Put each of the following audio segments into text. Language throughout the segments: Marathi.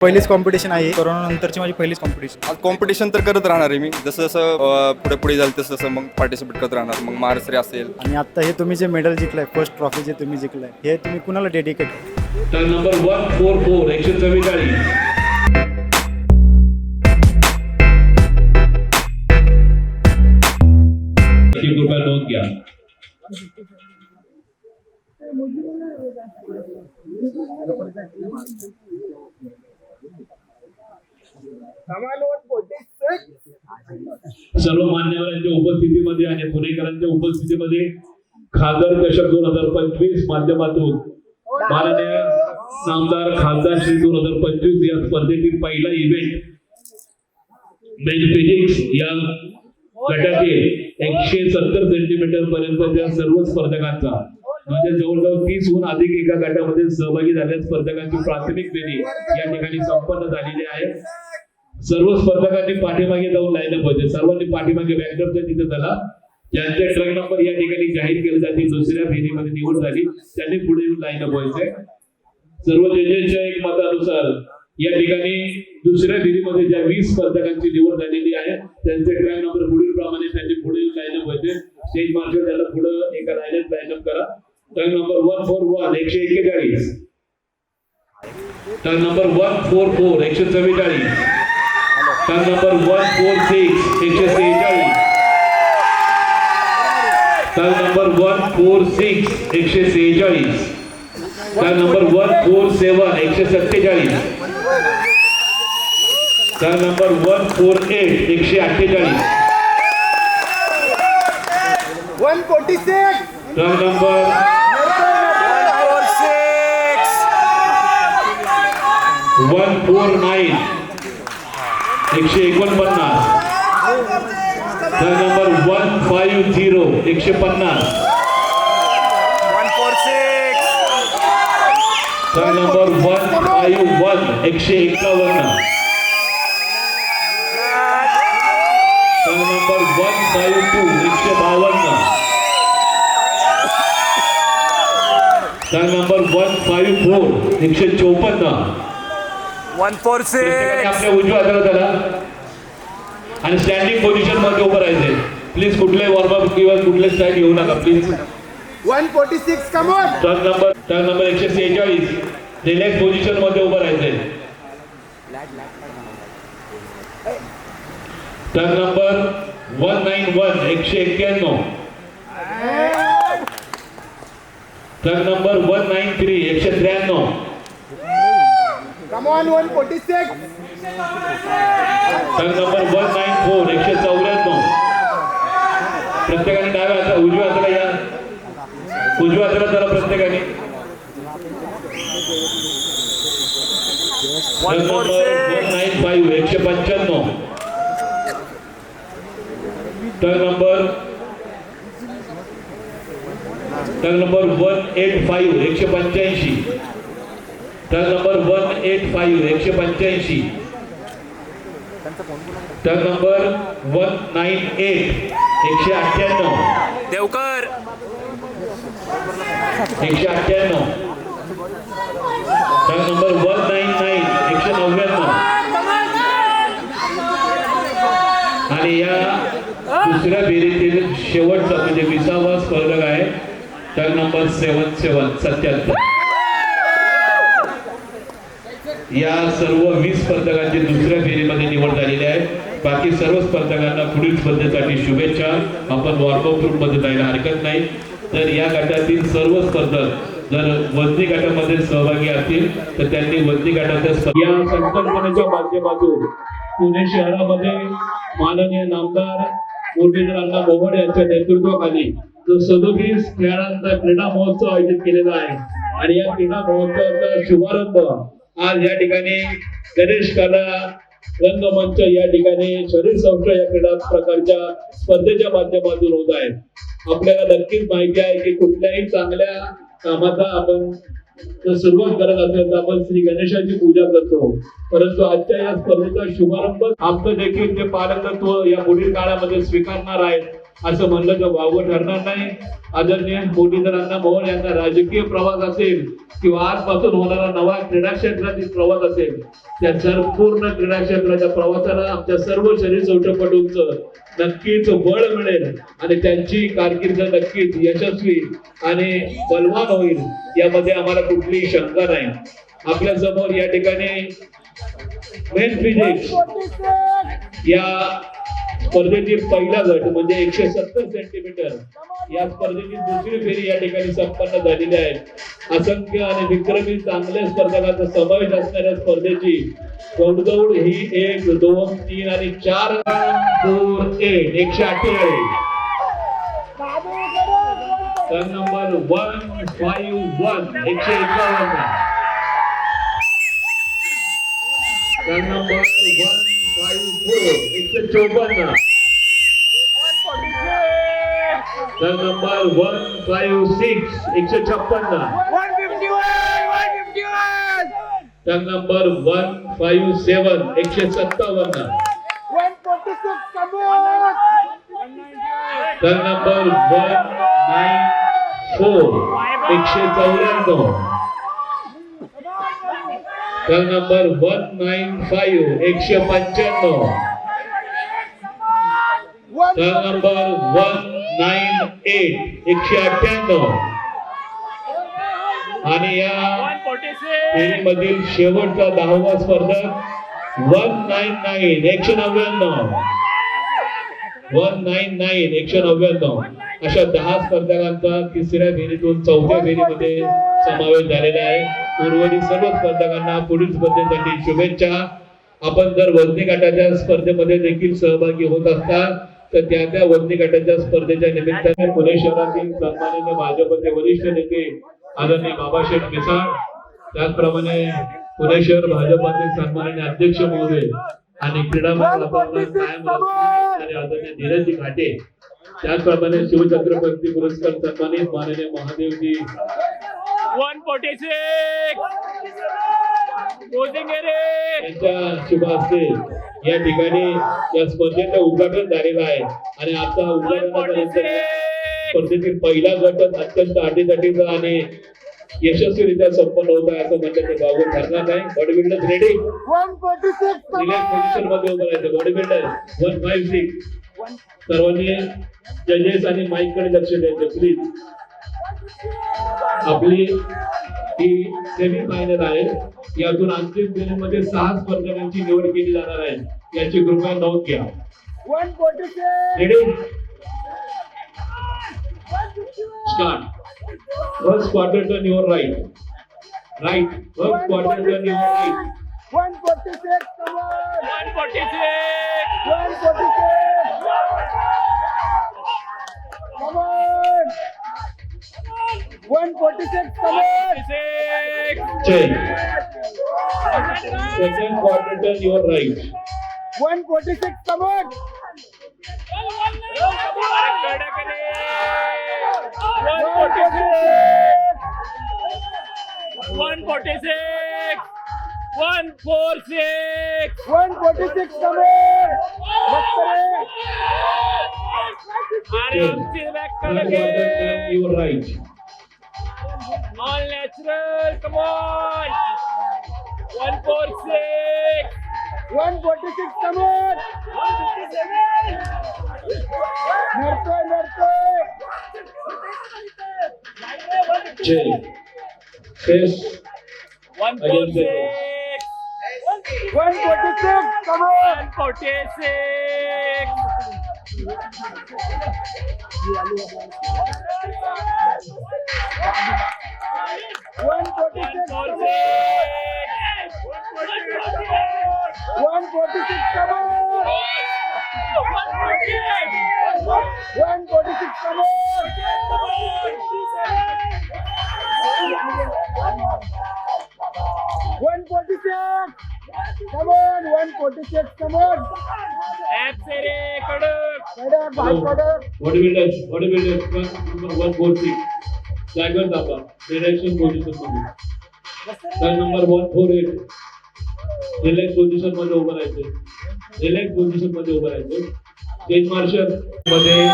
पहिलीच कॉम्पिटिशन आहे. कोरोना नंतरची माझी पहिलीच कॉम्पिटिशन आज कॉम्पिटिशन तर करत राहणार आहे मी. जसं जसं पुढे पुढे जाईल तसं तसं मग पार्टिसिपेट करत राहणार. मग महाराष्ट्री असेल. आणि आता हे तुम्ही जे मेडल जिंकलाय फर्स्ट ट्रॉफी जे तुम्ही जिंकलाय हे तुम्ही कुणाला डेडिकेट तर नंबर वन फोर फोर एकशे चव्वेचाळीस. एक रुपया नोंद घ्या. सर्व मान्यवरांच्या उपस्थितीमध्ये आणि पुणेकरांच्या उपस्थितीमध्ये खासदार चषक दोन हजार पंचवीस माध्यमातून माननीय नामदार खासदार श्री दोन हजार पंचवीस या स्पर्धेतील पहिला इव्हेंट मेन फिजिक्स या गटातील एकशे सत्तर सेंटीमीटर पर्यंतच्या सर्व स्पर्धकांचा म्हणजे जवळजवळ तीसहून अधिक एका गटामध्ये सहभागी झालेल्या स्पर्धकांची प्राथमिक फेरी या ठिकाणी संपन्न झालेली आहे. सर्व स्पर्धकांनी पाठीमागे जाऊन लाईन पाहिजे. सर्वांनी पाठीमागे बॅकअपच्या तिथे झाला ज्यांचे ट्रक नंबर या ठिकाणी जाहीर केले जाते दुसऱ्या फेरीमध्ये निवड झाली त्यांनी पुढे येऊन लाईन पाहिजे. सर्व जजेसच्या एक मतानुसार या ठिकाणी दुसऱ्या फेरीमध्ये ज्या वीस स्पर्धकांची निवड झालेली आहे त्यांचे ट्रॅक नंबर पुढील प्रमाणे त्यांनी पुढे येऊन लाईन व्हायचे स्टेज मार्फत त्याला पुढे एका लाईनच लाईन अप करा. Track number one four one एकशे एक्केचाळीस. Track number one four four एकशे चव्वेचाळीस. Turn number one four six एकशे सेहेचाळीस. Turn number one four six एकशे सेहेचाळीस. Turn number one four seven एकशे सत्तेचाळीस. Turn number one four eight एकशे अठ्ठेचाळीस. One forty six turn number one four nine. एकशे एकोणपन्नास. Turn number one five zero. एकशे पन्नास. Turn number one five one. एकशे एकावन्न. Number one five two. एकशे बावन्न. Turn number one five four. एकशे चौपन्न. वन फोर सिक्स आपल्या उजव्या त्याला. आणि स्टँडिंग पोझिशनमध्ये उभं राहायचंय प्लीज कुठलाही वॉर्मअप किंवा कुठले स्टाईल घेऊ नका please one forty six come on turn number turn number एकशे सेहेचाळीस. रिलॅक्स पोझिशनमध्ये उभं राहायचंय turn number one nine one एकशे एक्क्याण्णव. Turn number one nine three एकशे त्र्याण्णव. Come on one forty six turn number one nine four एकशे चौऱ्याण्णव. प्रत्येकाने डाव्या हाता उजव्या हाताला या. उजव्या हाताला चला प्रत्येकाने. वन नाईन फाईव्ह एकशे पंच्याण्णव. Turn number turn number one eight five एकशे पंच्याऐंशी. Turn number one eight five एकशे पंच्याऐंशी. Turn number one nine eight एकशे अठ्ठ्याण्णव. देवकर. एकशे अठ्ठ्याण्णव. Turn number one nine nine एकशे नव्याण्णव. आणि या दुसऱ्या फेरीतील शेवटचा म्हणजे विसावा स्पर्धक आहे टर्न नंबर सेवन सेवन सत्याहत्तर. या सर्व वीस स्पर्धकांची दुसऱ्या फेरीमध्ये निवड झालेली आहे. बाकी सर्व स्पर्धकांना पुढील स्पर्धेसाठी शुभेच्छा. आपण वॉर्मअप रूममध्ये जायला हरकत नाही. तर या गटातील सर्व स्पर्धक जर वजनी गटामध्ये सहभागी असतील तर त्यांनी वजनी गटाच्या या संकल्पनेच्या माध्यमातून पुणे शहरामध्ये माननीय नामदार मुरलीधरांना मोहोड यांच्या नेतृत्वाखाली जो सदोतीस खेळांचा क्रीडा महोत्सव आयोजित केलेला आहे. आणि या क्रीडा महोत्सवाचा शुभारंभ आज या ठिकाणी गणेश कला रंगमंच या ठिकाणी शरीर संस्था या क्रीडा प्रकारच्या स्पर्धेच्या माध्यमातून होत आहे आपल्याला नक्कीच माहिती आहे की कुठल्याही चांगल्या कामाचा आपण जर सुरुवात करत असेल तर आपण श्री गणेशाची पूजा करतो. परंतु आजच्या या स्पर्धेचा शुभारंभ आमचं देखील जे पालकत्व या पुढील काळामध्ये स्वीकारणार आहेत असं म्हणलं तर वावगं ठरणार नाही. आदरणीय मुरलीधरांना मोहन यांचा राजकीय प्रवास असेल किंवा आजपासून होणारा नवा क्रीडा क्षेत्रातील प्रवास असेल त्या संपूर्ण क्रीडा क्षेत्राच्या प्रवासाला आमच्या सर्व शरीर सौष्ठवपटूंचं नक्कीच बळ मिळेल आणि त्यांची कारकीर्द नक्कीच यशस्वी आणि बलवान होईल यामध्ये आम्हाला कुठलीही शंका नाही. आपल्यासमोर या ठिकाणी मेन फिजिक्स या स्पर्धेतील पहिला गट म्हणजे एकशे सत्तर सेंटीमीटर या स्पर्धेची दुसरी फेरी या ठिकाणी संपन्न झालेली आहे. असंख्य आणि विक्रमी चांगल्या स्पर्धकांचा समावेश असणाऱ्या स्पर्धेची गौडदौड ही एक दोन तीन आणि चार दोन एक एकशे अठ्ठेचाळीस. Turn number one five one एकशे एकावन्न. Turn number one five four एकशे चौपन्न turn number one five six एकशे छप्पन्न turn number one five seven एकशे सत्तावन्न turn number one nine four एकशे चौऱ्याण्णव call number one nine five एकशे पंच्याण्णव. Call number one nine eight एकशे अठ्ठ्याण्णव. आणि या फेरीमधील शेवटचा दहावा स्पर्धक वन नाईन नाईन एकशे नव्याण्णव. वन नाईन नाईन एकशे नव्याण्णव. अशा दहा स्पर्धकांचा तिसऱ्या फेरीतून चौथ्या फेरीमध्ये समावेश झालेला आहे. उर्वरित सर्व स्पर्धकांना पुढील स्पर्धेसाठी शुभेच्छा. आपण जर वजनी गटाच्या स्पर्धेमध्ये देखील सहभागी होत असता तर त्या त्या वजनी गटाच्या स्पर्धेच्या निमित्ताने पुणे शहरातील सन्माननीय भाजपचे वरिष्ठ नेते आदरणीय बाबासाहेब मिसाळ त्याचप्रमाणे पुणे शहर भाजपाचे सन्माननीय अध्यक्ष महोदय आणि क्रीडा आदरणीय धीरजजी घाटे. त्याचप्रमाणे शिवछत्रपती पुरस्कार सन्मानित माननीय महादेवजी. 146 क्लोजिंग रे यांच्या शुभ हस्ते या ठिकाणी या स्पर्धेचं उद्घाटन झालेलं आहे. आणि आता उद्घाटनाच्या नंतर स्पर्धेतील पहिला गट अत्यंत अटीतटीचा आणि यशस्वीरित्या संपन्न होत आहे असं म्हणलं तर बाबू ठरणार नाही. बॉडी बिल्डर रेडी पोझिशनमध्ये उभं राहायचं. Body builder one five six सर्वांनी जजेस आणि माईककडे लक्ष द्यायचं प्लीज आपली ही सेमी फायनल आहे. यातून अंतिम फेरीमध्ये सहा स्पर्धकांची निवड केली जाणार आहे. याची कृपया नोंद घ्या. Ready start first quarter turn your right right first quarter turn your right 146 check second quarter turn your right 146 come on! कडक रे 146 146 146 come on! आणि आमची back third quarter turn your right All natural, come on! 146! 146 J. Fish. One forty six. One forty six. Come on. One forty six. One forty six. One forty six. Come on. One forty six. Come on. कडक. मध्ये. मध्ये उभं राहायचं. मध्ये उभं राहायचं. स्टेज मार्शलमध्ये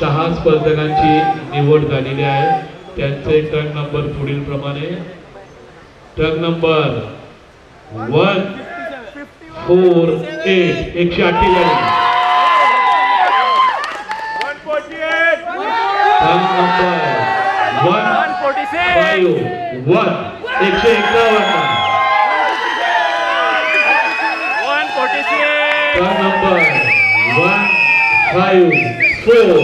सहा स्पर्धकांची निवड झालेली आहे. त्यांचे ट्रक नंबर पुढील प्रमाणे truck number one four eight एकशे अठ्ठेचाळीस. वन फाईव्ह वन एकशे एकावन्न. नंबर वन फाईव्ह फोर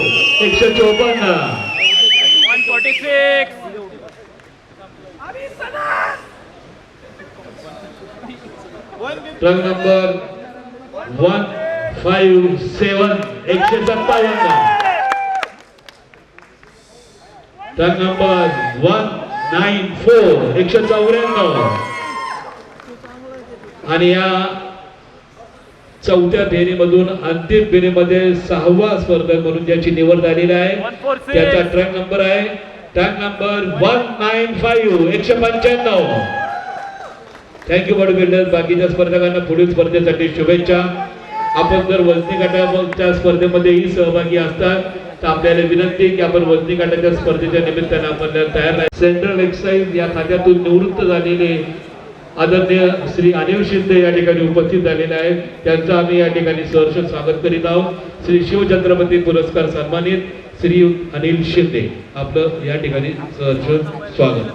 एकशे चोपन्न. Truck number one five seven एकशे सत्तावन्न. Truck number one nine four एकशे चौऱ्याण्णव. आणि या चौथ्या फेरीमधून अंतिम फेरीमध्ये सहावा स्पर्धक म्हणून ज्याची निवड झालेली आहे त्याचा ट्रक नंबर आहे. Truck number one nine five एकशे पंच्याण्णव. थँक्यू बॉडी बिल्डर बाकीच्या स्पर्धकांना पुढील स्पर्धेसाठी शुभेच्छा. आपण जर वजनी गटाच्या स्पर्धेमध्येही सहभागी असतात तर आपल्याला विनंती आहे की आपण वजनी गटाच्या स्पर्धेच्या निमित्ताने आपण तयार राहा. सेंट्रल एक्साईज या खात्यातून निवृत्त झालेले आदरणीय श्री अनिल शिंदे या ठिकाणी उपस्थित झालेले आहेत. त्यांचं आम्ही या ठिकाणी सहर्ष स्वागत करीत आहोत. श्री शिवछत्रपती पुरस्कार सन्मानित श्री अनिल शिंदे. आपलं या ठिकाणी सहर्ष स्वागत.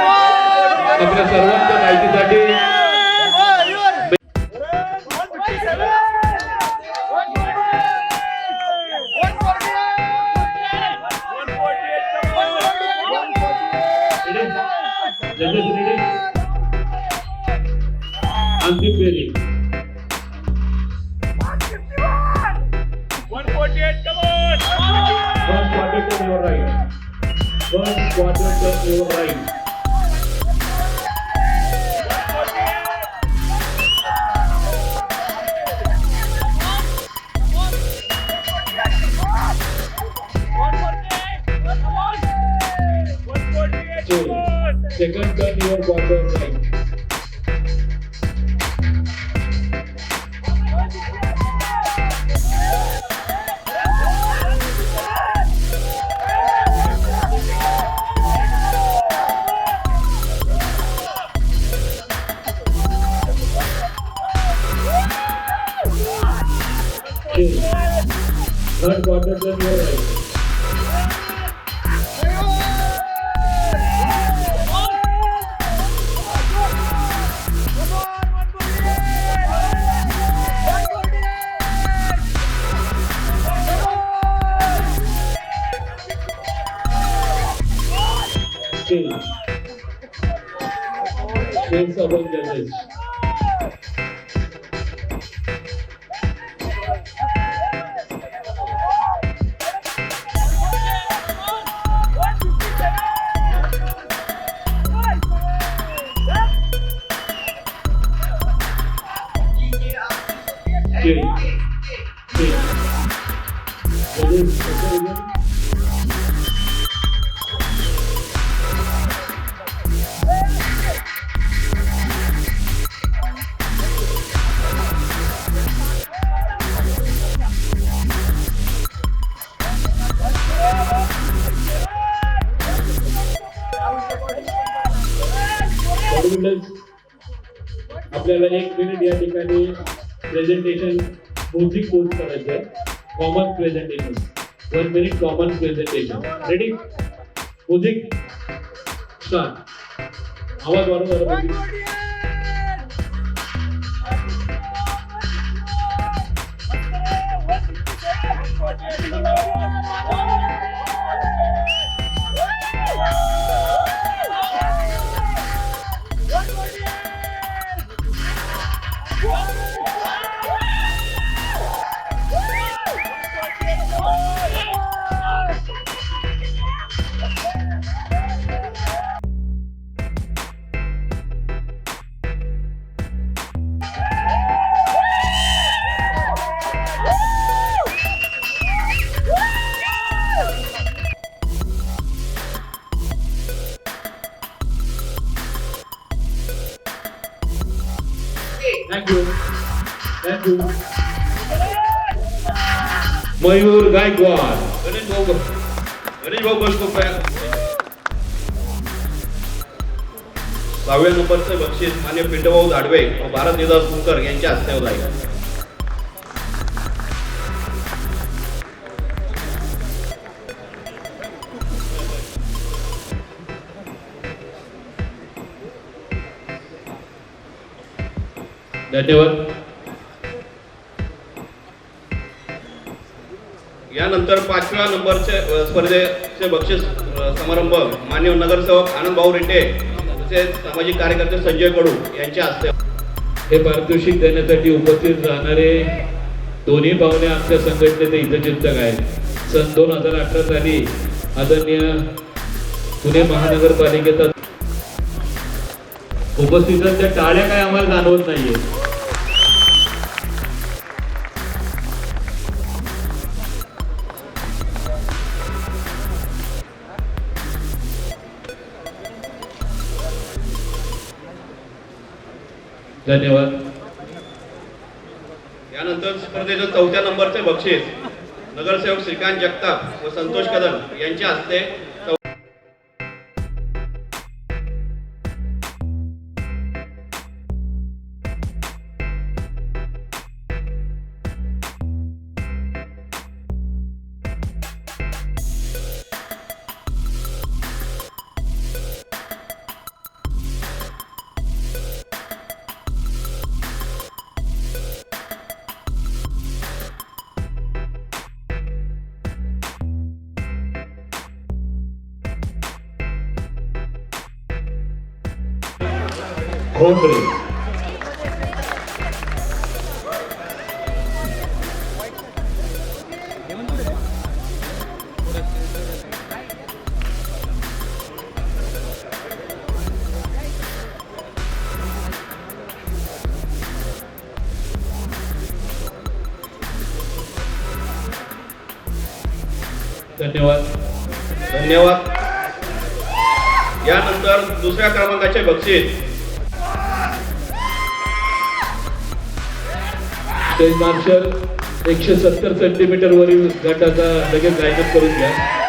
आपल्या सर्वांच्या माहितीसाठी अंतिम फेरी One quarter to your right. One quarter to your right. agora da Daniela. Sim. Pensa bom dia, gente. आपल्याला एक मिनिट या ठिकाणी प्रेझेंटेशन म्युझिक पोस्ट करायचं? आहे common presentation one minute common presentation ready music start आवाज वाढून मयूर गायकवाड गणेश भाऊ गणेश भाऊ बस सहाव्या नंबरचं बक्षीस मान्य पिंडभाऊ दाडवे व भारत निदास कुंकर यांच्या हस्ते होत आहे धन्यवाद. अठरा नंबरचे स्पर्धेचे बक्षीस समारंभ मान्य नगरसेवक आनंद भाऊ तसेच सामाजिक कार्यकर्ते संजय कडू यांच्या हस्ते. हे पारितोषिक देण्यासाठी उपस्थित राहणारे दोन्ही पाहुणे आमच्या संघटनेचे हितचिंतक आहेत. सन दोन हजार अठरा साली आदरणीय पुणे महानगरपालिकेचा उपस्थितांच्या टाळ्या काय आम्हाला जाणवत नाहीये धन्यवाद. यानंतर स्पर्धेचं चौथ्या नंबरचे बक्षीस नगरसेवक श्रीकांत जगताप व संतोष कदम यांच्या हस्ते चौ- धन्यवाद. धन्यवाद. यानंतर दुसऱ्या क्रमांकाचे बक्षीस. स्टेज मार्शल एकशे सत्तर सेंटीमीटर वरील गटाचा लगेच गायन करून घ्या.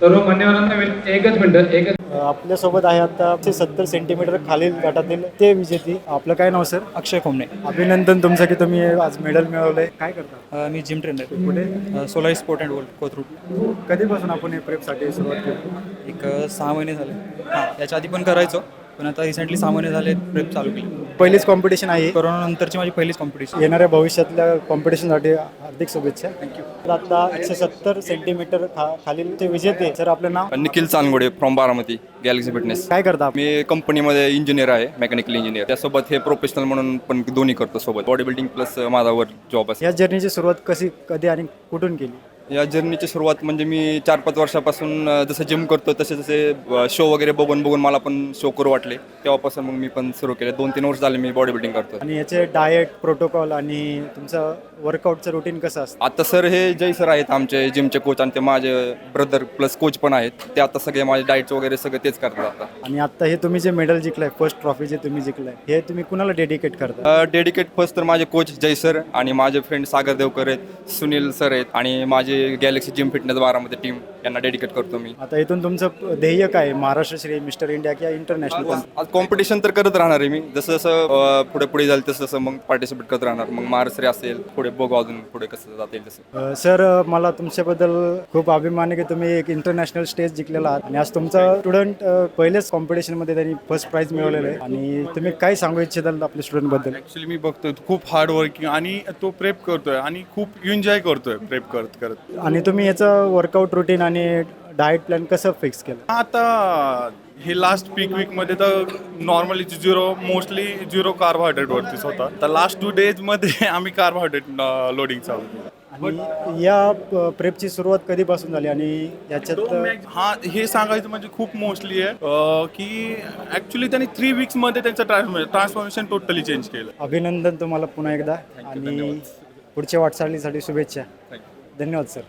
सर्व मान्यवरांना एकच मिनिट एकच आपल्यासोबत आहे आता सत्तर सेंटीमीटर खालील गटातील ते विजेते. आपलं काय नाव सर? अक्षय खोमणे अभिनंदन तुमचं की तुम्ही आज मेडल मिळवलंय. काय करता? मी जिम ट्रेनर कुठे? आहे Solari sport and world Kothrud. कधीपासून आपण हे प्रेपसाठी सुरुवात केली? एक सहा महिने झाले. हां याच्या आधी पण करायचो. पण आता रिसेंटली महिने झाले प्रेप चालू केली. पहिलीच कॉम्पिटिशन आहे. कोरोना नंतरची माझी पहिलीच कॉम्पिटिशन येणाऱ्या भविष्यातल्या कॉम्पिटिशनसाठी हार्दिक शुभेच्छा. थँक्यू तर आता एकशे सत्तर सेंटीमीटर खा खालील ते विजेते सर आपलं नाव Nikhil Chandgude from Baramati Galaxy Fitness काय करता आपण? मी कंपनीमध्ये इंजिनियर आहे मेकॅनिकल इंजिनियर त्यासोबत हे प्रोफेशनल म्हणून पण दोन्ही करतो सोबत. बॉडी बिल्डिंग प्लस माझा वर जॉब असतो. या जर्नीची सुरुवात कशी कधी आणि कुठून केली? या जर्नीची सुरुवात म्हणजे मी चार पाच वर्षापासून जसं जिम करतो तसे तसे शो वगैरे बघून बघून मला पण शो करू वाटले. तेव्हापासून मग मी पण सुरू केले. दोन तीन वर्ष झाले मी बॉडी बिल्डिंग करतो. आणि याचे डाएट प्रोटोकॉल आणि तुमचं वर्कआउटचं रुटीन कसं असतं? आता सर हे जय सर आहेत आमचे जिमचे कोच आणि ते माझे ब्रदर प्लस कोच पण आहेत. ते आता सगळे माझे डाएट वगैरे सगळं तेच करतात आता. आणि आता हे तुम्ही जे मेडल जिंकलाय फर्स्ट ट्रॉफी जे तुम्ही जिंकलाय हे तुम्ही कुणाला डेडिकेट करता? डेडिकेट फर्स्ट तर माझे कोच जय सर आणि माझे फ्रेंड सागर देवकर आहेत सुनील सर आहेत आणि माझे गॅलेक्सी जिम फिटनेस बारामध्ये टीम त्यांना डेडिकेट करतो मी. आता इथून तुमचं ध्येय काय? महाराष्ट्र श्री मिस्टर इंडिया किंवा इंटरनॅशनल आज कॉम्पिटिशन तर करत राहणार आहे मी. जसं जसं पुढे पुढे जाईल तसं तसं मग पार्टिसिपेट करत राहणार. मग महाराष्ट्र असेल पुढे बघू अजून पुढे कसं जाता येईल तसं सर मला तुमच्याबद्दल खूप अभिमान आहे की तुम्ही एक इंटरनॅशनल स्टेज जिंकलेला आहात. आणि आज तुमचा स्टुडंट पहिलेच कॉम्पिटिशनमध्ये त्यांनी फर्स्ट प्राईज मिळवलेलं आहे. आणि तुम्ही काय सांगू इच्छिताल आपल्या स्टुडंटबद्दल ॲक्च्युली मी बघतोय खूप हार्ड वर्किंग आणि तो प्रेप करतोय आणि खूप एन्जॉय करतोय प्रेप करत करत आणि तुम्ही याचं वर्कआउट रुटीन आणि डाएट प्लॅन कसं फिक्स केलं? आता हे लास्ट पीक वीकमध्ये तर normally zero mostly zero carbohydrate वरतीच होता. तर लास्ट टू डेजमध्ये आम्ही कार्बोहायड्रेट लोडिंग चालू केलं. आणि या प्रेपची सुरुवात कधीपासून झाली आणि याच्यात हा हे सांगायचं म्हणजे खूप मोस्टली आहे अं, की ऍक्च्युली त्यांनी थ्री वीक्समध्ये त्यांचं ट्रान्सफॉर्मेशन टोटली चेंज केलं. अभिनंदन तुम्हाला पुन्हा एकदा आणि पुढच्या वाटचालीसाठी शुभेच्छा. धन्यवाद सर